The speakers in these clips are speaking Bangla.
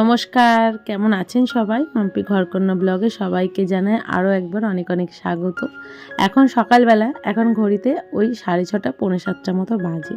নমস্কার, কেমন আছেন সবাই? মাম্পি ঘরকন্যা ব্লগে সবাইকে জানায় আরও একবার অনেক অনেক স্বাগত। এখন সকালবেলা, এখন ঘড়িতে ওই সাড়ে ছটা, পৌনে সাতটা মতো বাজে।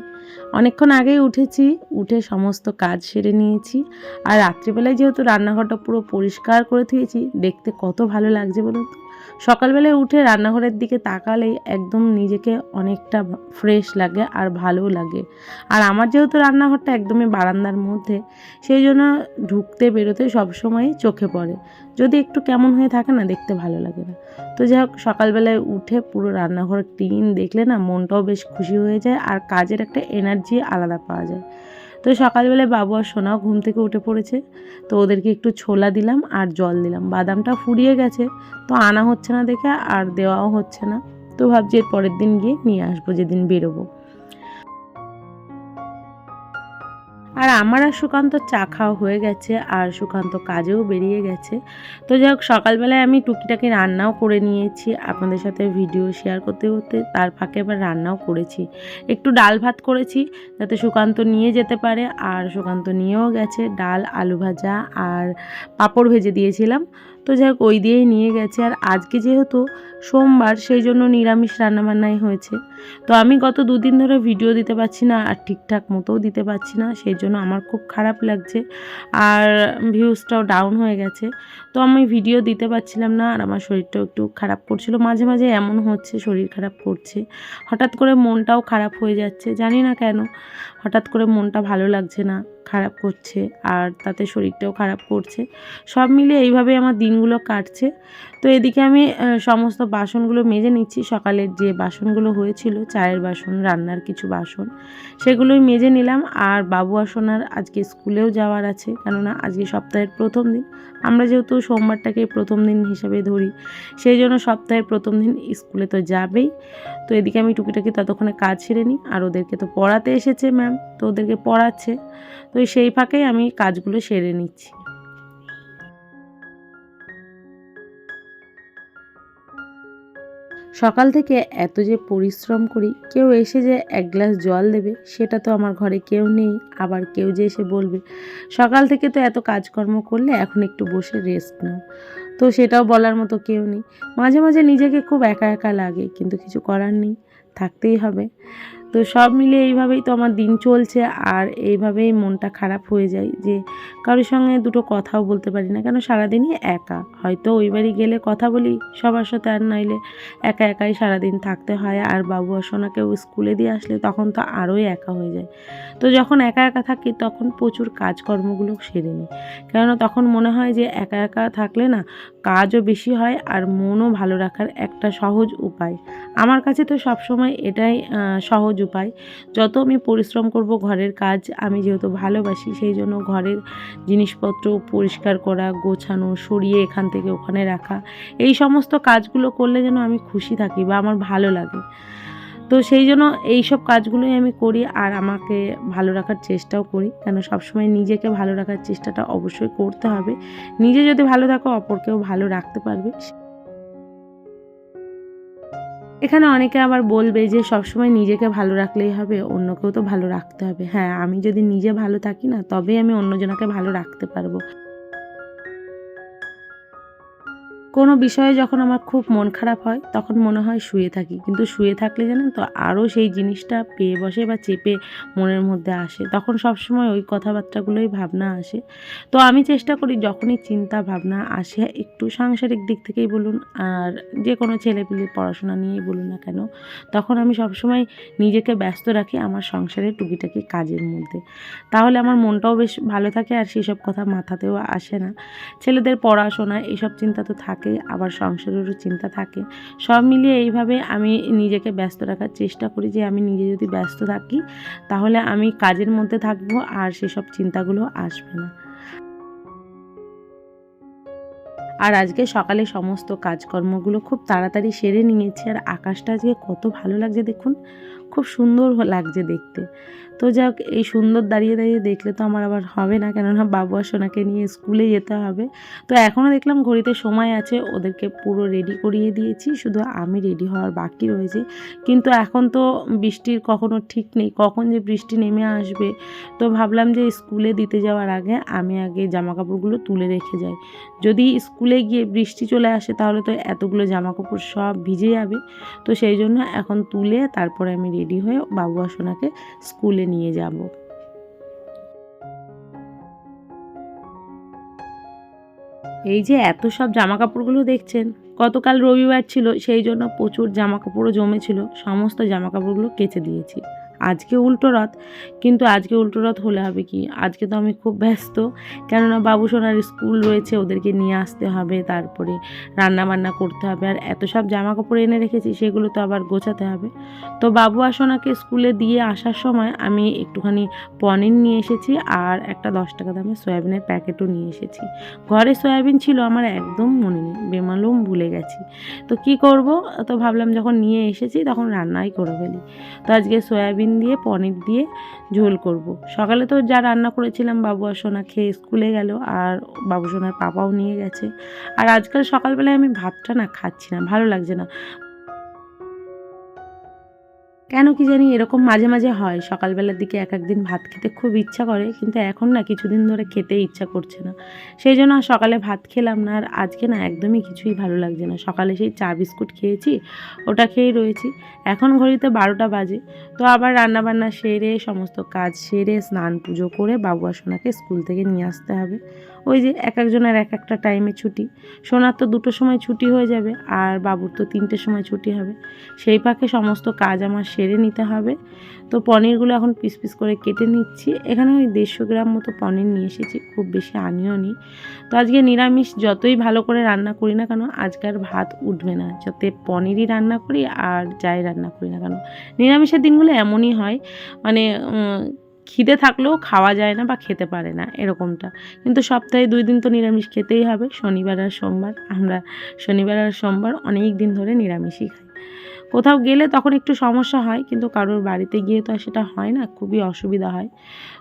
অনেকক্ষণ আগেই উঠেছি, উঠে সমস্ত কাজ সেরে নিয়েছি। আর রাত্রিবেলায় যেহেতু রান্নাঘরটা পুরো পরিষ্কার করে থুয়েছি, দেখতে কত ভালো লাগছে বলুন তো? সকালবেলায় উঠে রান্নাঘরের দিকে তাকালেই একদম নিজেকে অনেকটা ফ্রেশ লাগে আর ভালোও লাগে। আর আমার যেহেতু রান্নাঘরটা একদমই বারান্দার মধ্যে, সেই জন্য ঢুকতে বেরোতে সবসময় চোখে পড়ে। যদি একটু কেমন হয়ে থাকে না, দেখতে ভালো লাগে না। তো যাই হোক, সকালবেলায় উঠে পুরো রান্নাঘর ক্লিন দেখলে না মনটাও বেশ খুশি হয়ে যায় আর কাজের একটা এনার্জি আলাদা পাওয়া যায়। তো সকালবেলায় বাবু আর সোনাও ঘুম থেকে উঠে পড়েছে, তো ওদেরকে একটু ছোলা দিলাম আর জল দিলাম। বাদামটা ফুরিয়ে গেছে, তো আনা হচ্ছে না দেখে আর দেওয়াও হচ্ছে না। তো ভাবছি এর পরের দিন গিয়ে নিয়ে আসব, যেদিন বেরোবো। আর আমার আর সুকান্ত চা খাওয়া হয়ে গেছে, আর সুকান্ত কাজেও বেরিয়ে গেছে। তো যাই হোক, সকালবেলায় আমি টুকিটাকি রান্নাও করে নিয়েছি, আপনাদের সাথে ভিডিও শেয়ার করতে করতে তার ফাঁকে এবার রান্নাও করেছি। একটু ডাল ভাত করেছি, যাতে সুকান্ত নিয়ে যেতে পারে, আর সুকান্ত নিয়েও গেছে ডাল, আলু ভাজা, আর পাঁপড় ভেজে দিয়েছিলাম। তো যাই হোক ওই দিয়েই নিয়ে গেছে। আর আজকে যেহেতু সোমবার, সেই জন্য নিরামিষ রান্নাবান্নাই হয়েছে। তো আমি গত দুদিন ধরে ভিডিও দিতে পারছি না আর ঠিকঠাক মতোও দিতে পারছি না, সেই জন্য আমার খুব খারাপ লাগছে। আর ভিউজটাও ডাউন হয়ে গেছে। তো আমি ভিডিও দিতে পারছিলাম না আর আমার শরীরটাও একটু খারাপ করছিল। মাঝে মাঝে এমন হচ্ছে, শরীর খারাপ করছে। হঠাৎ করে মনটাও খারাপ হয়ে যাচ্ছে, জানি না কেন। হঠাৎ করে মনটা ভালো লাগছে না। খারাপ করছে আর তাতে শরীরটাও খারাপ করছে। সব মিলে এইভাবে আমার দিনগুলো কাটছে। তো এদিকে আমি সমস্ত বাসনগুলো মেজে নিচ্ছি। সকালের যে বাসনগুলো হয়েছিল, চায়ের বাসন, রান্নার কিছু বাসন, সেগুলোই মেজে নিলাম। আর বাবু আর আজকে স্কুলেও যাওয়ার আছে, কেননা আজকে সপ্তাহের প্রথম দিন। আমরা যেহেতু সোমবারটাকে প্রথম দিন হিসেবে ধরি, সেই জন্য সপ্তাহের প্রথম দিন স্কুলে তো যাবেই। তো এদিকে আমি টুকিটাকি ততক্ষণে কাজ সেরে নিই। আর ওদেরকে তো পড়াতে এসেছে ম্যাম তো ওদেরকে পড়াচ্ছে। তো সেই ফাঁকেই আমি কাজগুলো সেরে নিচ্ছি। সকাল থেকে এত যে পরিশ্রম করি, কেউ এসে যে এক গ্লাস জল দেবে, সেটা তো আমার ঘরে কেউ নেই, আবার কেউ যে এসে বলবে। সকাল থেকে তো এত কাজকর্ম করলে এখন একটু বসে রেস্ট নাও। তো সেটাও বলার মতো কেউ নেই। মাঝে মাঝে নিজেকে খুব একা একা লাগে, কিন্তু কিছু করার নেই, থাকতেই হবে। তো সব মিলে এইভাবেই তো আমার দিন চলছে আর এইভাবেই মনটা খারাপ হয়ে যায় যে কারোর সঙ্গে দুটো কথাও বলতে পারি না। কেন সারাদিনই একা? হয়তো ওই বাড়ি গেলে কথা বলি সবার সাথে আর নাইলে একা একাই সারাদিন থাকতে হয় আর বাবু আর স্কুলে দিয়ে আসলে তখন তো আরোই একা হয়ে যায়। তো যখন একা একা থাকি তখন প্রচুর কাজকর্মগুলো সেরে নিই। কেননা তখন মনে হয় যে একা একা থাকলে না কাজও বেশি হয় আর মনও ভালো রাখার একটা সহজ উপায়। আমার কাছে তো সবসময় এটাই আহ, সহজ উপায়। যত আমি পরিশ্রম করব ঘরের কাজ, আমি যেহেতু ভালোবাসি, সেই জন্য ঘরের জিনিসপত্র পরিষ্কার করা, গোছানো, সরিয়ে এখান থেকে ওখানে রাখা, এই সমস্ত কাজগুলো করলে যেন আমি খুশি থাকি বা আমার ভালো লাগে। তো সেই জন্য এই সব কাজগুলোই আমি করি আর আমাকে ভালো রাখার চেষ্টাও করি। কেন সবসময় নিজেকে ভালো রাখার চেষ্টাটা অবশ্যই করতে হবে। নিজে যদি ভালো থাকো, অপরকেও ভালো রাখতে পারবে। এখানে অনেকে আবার বলবে যে সবসময় নিজেকে ভালো রাখলেই হবে, অন্যকেও তো ভালো রাখতে হবে। হ্যাঁ আমি যদি নিজে ভালো থাকি না, তবেই আমি অন্যজনকে ভালো রাখতে পারব। কোনো বিষয়ে যখন আমার খুব মন খারাপ হয়, তখন মনে হয় শুয়ে থাকি। কিন্তু শুয়ে থাকলে জানেন তো, আরও সেই জিনিসটা পেয়ে বসে বা চেপে মনের মধ্যে আসে। তখন সবসময় ওই কথাবার্তাগুলোই ভাবনা আসে। তো আমি চেষ্টা করি যখনই চিন্তা ভাবনা আসে, একটু সাংসারিক দিক থেকেই বলুন, আর যে কোনো ছেলেপিলে পড়াশোনা নিয়েই বলুন না কেন, তখন আমি সবসময় নিজেকে ব্যস্ত রাখি আমার সংসারের টুকিটাকি কাজের মধ্যে। তাহলে আমার মনটাও বেশ ভালো থাকে আর সেসব কথা মাথাতেও আসে না। ছেলেদের পড়াশোনা এইসব চিন্তা তো থাকেই। থাকে, আবার সংসারেরও চিন্তা থাকে। সব মিলিয়ে এইভাবে আমি নিজেকে ব্যস্ত রাখার চেষ্টা করি যে আমি নিজে যদি ব্যস্ত থাকি, তাহলে আমি কাজের মধ্যে থাকব আর সেসব চিন্তাগুলো আসবে না। আর আজকে সকালে সমস্ত কাজকর্মগুলো খুব তাড়াতাড়ি সেরে নিয়েছি আর আকাশটা আজকে কত ভালো লাগছে দেখুন, খুব সুন্দর লাগছে দেখতে। তো যাক, এই সুন্দর দাঁড়িয়ে দাঁড়িয়ে দেখলে তো আমার আবার হবে না, কেননা বাবু আর সোনাকে নিয়ে স্কুলে যেতে হবে। তো এখনও দেখলাম ঘড়িতে সময় আছে, ওদেরকে পুরো রেডি করিয়ে দিয়েছি, শুধু আমি রেডি হওয়ার বাকি রয়েছে। কিন্তু এখন তো বৃষ্টির কখনো ঠিক নেই, কখন যে বৃষ্টি নেমে আসবে, তো ভাবলাম যে স্কুলে দিতে যাওয়ার আগে আমি আগে জামা কাপড়গুলো তুলে রেখে যাই। যদি স্কুলে গিয়ে বৃষ্টি চলে আসে, তাহলে তো এতগুলো জামা কাপড় সব ভিজে যাবে। তো সেই জন্য এখন তুলে তারপরে আমি রেডি হয়ে বাবু আর সোনাকে স্কুলে নিয়ে যাব। এই যে এত সব জামা কাপড়গুলো দেখছেন, গতকাল রবিবার ছিল, সেই জন্য প্রচুর জামা কাপড়ও জমেছিল, সমস্ত জামা কাপড়গুলো কেচে দিয়েছি। আজকে উল্টো রথ, কিন্তু আজকে উল্টো রথ হলে হবে কি? আজকে তো আমি খুব ব্যস্ত। কেননা বাবু সোনার স্কুল রয়েছে, ওদেরকে নিয়ে আসতে হবে, তারপরে রান্না বান্না করতে হবে। আর এত সব জামা কাপড় এনে রেখেছি, সেগুলো তো আবার গোছাতে হবে। তো বাবু আর সোনাকে স্কুলে দিয়ে আসার সময় আমি একটুখানি পনির নিয়ে এসেছি, আর একটা দশ টাকা দামের সয়াবিনের প্যাকেটও নিয়ে এসেছি। ঘরে সয়াবিন ছিল আমার একদম মনে নেই, বেমালুম ভুলে গেছি। তো কি করব? তো ভাবলাম যখন নিয়ে এসেছি, তখন রান্নাই করে ফেলি। তো আজকে সয়াবিন দিয়ে, পনির দিয়ে ঝোল করব। সকালে তো যা রান্না করেছিলাম, বাবু আর সোনা খেয়ে স্কুলে গেল আর বাবু সোনার পাপাও নিয়ে গেছে আর আজকাল সকালবেলায় আমি ভাতটা না খাচ্ছি না, ভালো লাগছে না কেন কি জানি এরকম মাঝে মাঝে হয়। সকালবেলার দিকে এক একদিন ভাত খেতে খুব ইচ্ছা করে, কিন্তু এখন না কিছুদিন ধরে খেতে ইচ্ছা করছে না। সেই জন্য সকালে ভাত খেলাম না, আর আজকে না একদমই কিছুই ভালো লাগছে না। সকালে সেই চা বিস্কুট খেয়েছি, ওটা খেয়েই রয়েছি। এখন ঘড়িতে বারোটা বাজে, তো আবার রান্নাবান্না সেরে, সমস্ত কাজ সেরে, স্নান পুজো করে বাবু আর সোনাকে স্কুল থেকে নিয়ে আসতে হবে। ওই যে এক একজনের এক একটা টাইমে ছুটি। সোনার তো দুটোর সময় ছুটি হয়ে যাবে, আর বাবুর তো তিনটের সময় ছুটি হবে। সেই পাকে সমস্ত কাজ আমার সেরে নিতে হবে। তো পনিরগুলো এখন পিস পিস করে কেটে নিচ্ছি। এখানে ওই দেড়শো গ্রাম মতো পনির নিয়ে এসেছি, খুব বেশি আনিও নি। তো আজকে নিরামিষ যতই ভালো করে রান্না করি না কেন আজকার ভাত উঠবে না। যাতে পনিরই রান্না করি আর যাই রান্না করি না কেন। নিরামিষের দিনগুলো এমনই হয় মানে খিদে থাকলেও খাওয়া যায় না বা খেতে পারে না, এরকমটা। কিন্তু সপ্তাহে দুই দিন তো নিরামিষ খেতেই হবে। শনিবার আর সোমবার, আমরা শনিবার আর সোমবার অনেক দিন ধরে নিরামিষই খাই। কোথাও গেলে তখন একটু সমস্যা হয়, কিন্তু কারোর বাড়িতে গিয়ে তো সেটা হয় না, খুবই অসুবিধা হয়।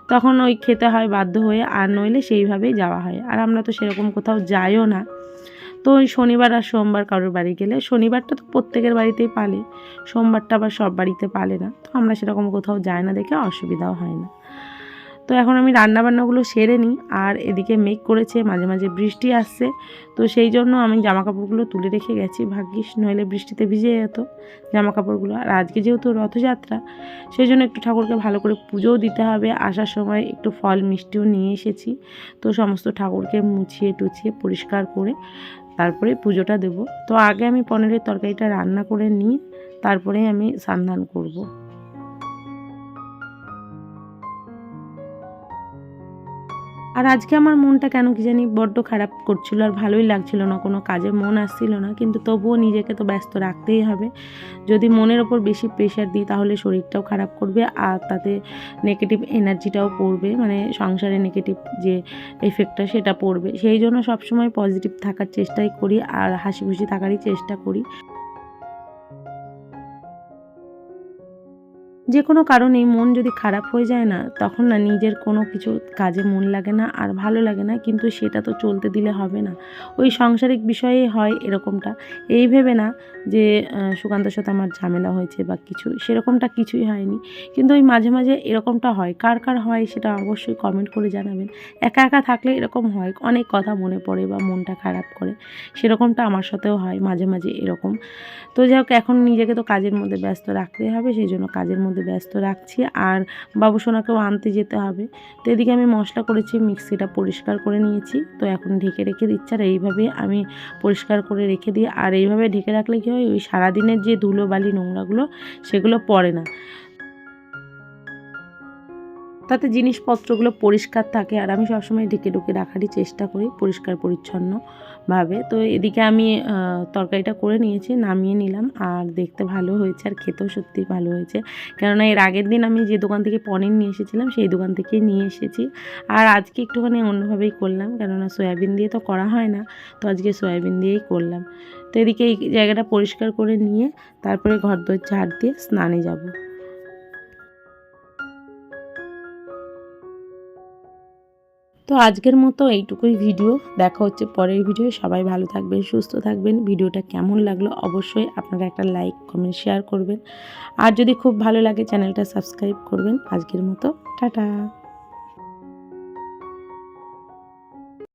তখন ওই খেতে হয়, বাধ্য হয়ে, আর নইলে সেইভাবেই যাওয়া হয়। আর আমরা তো সেরকম কোথাও যাইও না। তো ওই শনিবার আর সোমবার কারোর বাড়ি গেলে, শনিবারটা তো প্রত্যেকের বাড়িতেই পালে, সোমবারটা আবার সব বাড়িতে পালে না। তো আমরা সেরকম কোথাও যাই না দেখে, অসুবিধাও হয় না। তো এখন আমি রান্নাবান্নাগুলো সেরে নিই আর এদিকে মেঘ করেছে, মাঝে মাঝে বৃষ্টি আসছে। তো সেই জন্য আমি জামা কাপড়গুলো তুলে রেখে গেছি। ভাগ্যিস নইলে বৃষ্টিতে ভিজে যেত জামা কাপড়গুলো আর আজকে যেহেতু রথযাত্রা, সেই জন্য একটু ঠাকুরকে ভালো করে পুজোও দিতে হবে। আসার সময় একটু ফল মিষ্টিও নিয়ে এসেছি। তো সমস্ত ঠাকুরকে মুছিয়ে টুছিয়ে পরিষ্কার করে তারপরে পুজোটা দেব। তো আগে আমি পনিরের তরকারিটা রান্না করে নিয়ে তারপরে আমি স্নান করব। আর আজকে আমার মনটা কেন কি জানি বড্ড খারাপ করছিল আর ভালোই লাগছিল না, কোনো কাজে মন আসছিল না, কিন্তু তবুও নিজেকে তো ব্যস্ত রাখতেই হবে। যদি মনের ওপর বেশি প্রেশার দিই তাহলে শরীরটাও খারাপ করবে আর তাতে নেগেটিভ এনার্জিটাও পড়বে মানে সংসারে নেগেটিভ যে এফেক্টটা সেটা পড়বে। সেই জন্য সবসময় পজিটিভ থাকার চেষ্টাই করি আর হাসি খুশি থাকারই চেষ্টা করি। যে কোনো কারণেই মন যদি খারাপ হয়ে যায় না, তখন না নিজের কোনো কিছু কাজে মন লাগে না আর ভালো লাগে না, কিন্তু সেটা তো চলতে দিলে হবে না। ওই সাংসারিক বিষয়ে হয় এরকমটা। এই ভেবে না যে সুকান্তর সাথে আমার ঝামেলা হয়েছে বা কিছু, সেরকমটা কিছুই হয়নি। কিন্তু ওই মাঝে মাঝে এরকমটা হয়। কার কার হয় সেটা অবশ্যই কমেন্ট করে জানাবেন। একা একা থাকলে এরকম হয়, অনেক কথা মনে পড়ে বা মনটা খারাপ করে। সেরকমটা আমার সাথেও হয়, মাঝে মাঝে এরকম। তো যাই হোক, এখন নিজেকে তো কাজের মধ্যে ব্যস্ত রাখতেই হবে, সেই জন্য কাজের মধ্যে ব্যস্ত রাখছি। আর বাবু সোনাকেও আনতে যেতে হবে। তো এদিকে আমি মশলা করেছি, মিক্সিটা পরিষ্কার করে নিয়েছি। তো এখন ঢেকে রেখে দিচ্ছি। আর এইভাবে আমি পরিষ্কার করে রেখে দিই। আর এইভাবে ঢেকে রাখলে কী হয়? ওই সারাদিনের যে ধুলো বালি নোংরাগুলো, সেগুলো পড়ে না। তাতে জিনিসপত্রগুলো পরিষ্কার থাকে। আর আমি সবসময় ঢেকে ঢুকে রাখারই চেষ্টা করি, পরিষ্কার পরিচ্ছন্ন। ভাবে। তো এদিকে আমি তরকারিটা করে নিয়েছি, নামিয়ে নিলাম। আর দেখতে ভালো হয়েছে আর খেতেও সত্যি ভালো হয়েছে। কেননা এর আগের দিন আমি যে দোকান থেকে পনির নিয়ে এসেছিলাম, সেই দোকান থেকেই নিয়ে এসেছি। আর আজকে একটুখানি অন্যভাবেই করলাম, কেননা সয়াবিন দিয়ে তো করা হয় না। তো আজকে সয়াবিন দিয়েই করলাম। তো এদিকে এই জায়গাটা পরিষ্কার করে নিয়ে, তারপরে ঘর দোর ঝাড় দিয়ে স্নানে যাব। তো আজকের মতো এইটুকুই ভিডিও। দেখা হচ্ছে পরের ভিডিও সবাই ভালো থাকবেন, সুস্থ থাকবেন। ভিডিওটা কেমন লাগল অবশ্যই আপনারা একটা লাইক কমেন্ট শেয়ার করবেন। আর যদি খুব ভালো লাগে চ্যানেলটা সাবস্ক্রাইব করবেন। আজকের মতো, টাটা।